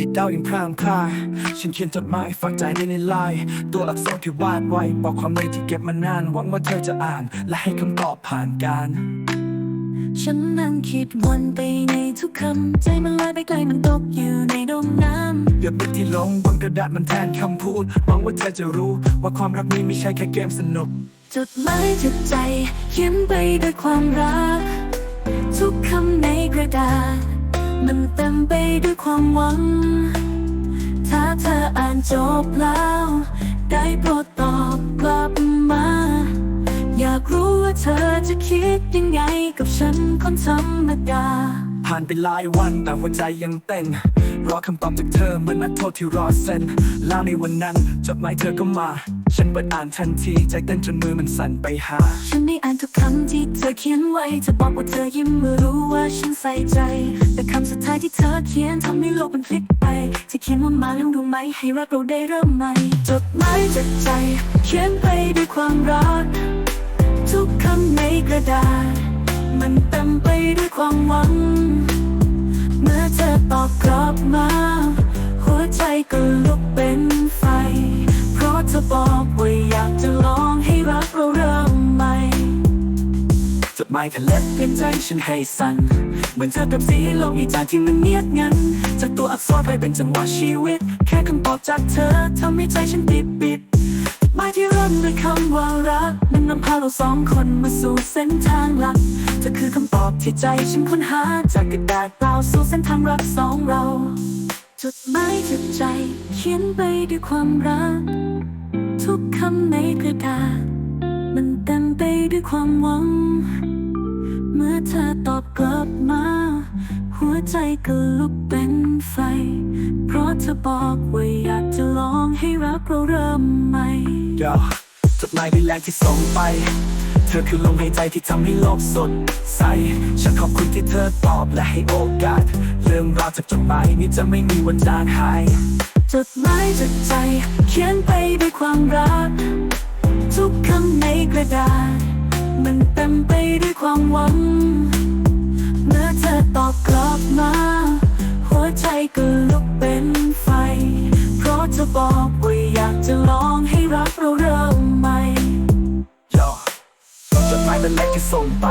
ที่ดาวยังพร่างพรายฉันเขียนจดหมายฝากใจในในไลน์ตัวอักษรที่วาดไว้ บอกความในที่เก็บมานาน หวังว่าเธอจะอ่าน และให้คำตอบผ่านการฉันนั่งคิดวนไปในทุกคำ ใจมันลอยไปไกลมันตกอยู่ในดมน้เดือบที่ลงบนกระดาษมันแทนคำพูดหวังว่าเธอจะรู้ ว่าความรักนี้ไม่ใช่แค่เกมสนุกำจดหมายจากใจเขียนไปด้วยความรัก ทุกคำในกระดาษ มันเต็มไปด้วยความหวัง ถ้าเธออ่านจบแล้ว ได้โปรดตอบกลับมา อยากรู้ว่าเธอจะคิดยังไงกับฉันคนธรรมดา ผ่านไปหลายวันแต่หัวใจยังเต้นรอคำตอบจากเธอเหมือนนักโทษที่รอเซ็นแล้วในวันนั้นจดหมายเธอก็มา ฉันเปิดอ่านทันทีใจเต้นจนมือมันสั่นไปหา ฉันได้อ่านทุกคำที่เธอเขียนไว้เธอบอกว่าเธอยิ้มเมื่อรู้ว่าฉันใส่ใจแต่คำสุด ที่เธอเขียนทำให้โลกมันพลิกไป ที่เขียนว่ามาแล้วรู้ไหมให้รักเราได้เริ่มใหม่จดหมายจากใจ เขียนไปด้วยความรัก ทุกคำในกระดาษ มันเต็มไปด้วยความหวัง จดหมายแค่เล็บเพียงใจฉันให้สั่นเหมือนเธอเป็นสีลมอีจานที่มันเงียบงัน จากตัวอักษรไปเป็นจังหวะชีวิต แค่คำตอบจากเธอทำให้ใจฉันปิดปิดจดหมายที่เริ่มด้วยคำว่ารักมันนำพาเราสองคนมาสู่เส้นทางหลักเธอคือคำตอบที่ใจฉันค้นหา จากกระดาษเปล่าสู่เส้นทางรักสองเราจดหมายจากใจ เขียนไปด้วยความรัก ทุกคำในกระดาษมันเต็มไปด้วยความหวัง เมื่อเธอตอบกลับมา หัวใจก็ลุกเป็นไฟ เพราะเธอบอกว่าอยากจะลองให้รักเราเริ่มใหม่ดี๋ยวจดหมายที่แรกที่ส่งไป เธอคือลมหายใจที่ทำให้โลกสดใส ฉันขอบคุณที่เธอตอบและให้โอกาส เรื่องราวจากจดหมายนี้จะไม่มีวันจางหาย จดหมายจากใจ เขียนไปด้วยความรัก ทุกคำในกระดาษ มันเต็มไปด้วยความหวัง เมื่อเธอตอบกลับมา หัวใจก็ลุกเป็นไฟ เพราะเธอบอกว่าอยากจะลองให้รักเราเริ่มใหม่จดหมายเป็นแรกที่ส่งไป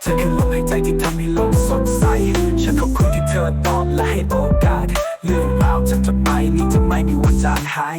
เธอคือลมหายใจที่ทำให้โลกสดใส ฉันขอบคุณที่เธอตอบและให้โอกาส เรื่องราวจากจดหมายนี้จะไม่มีวันจางหาย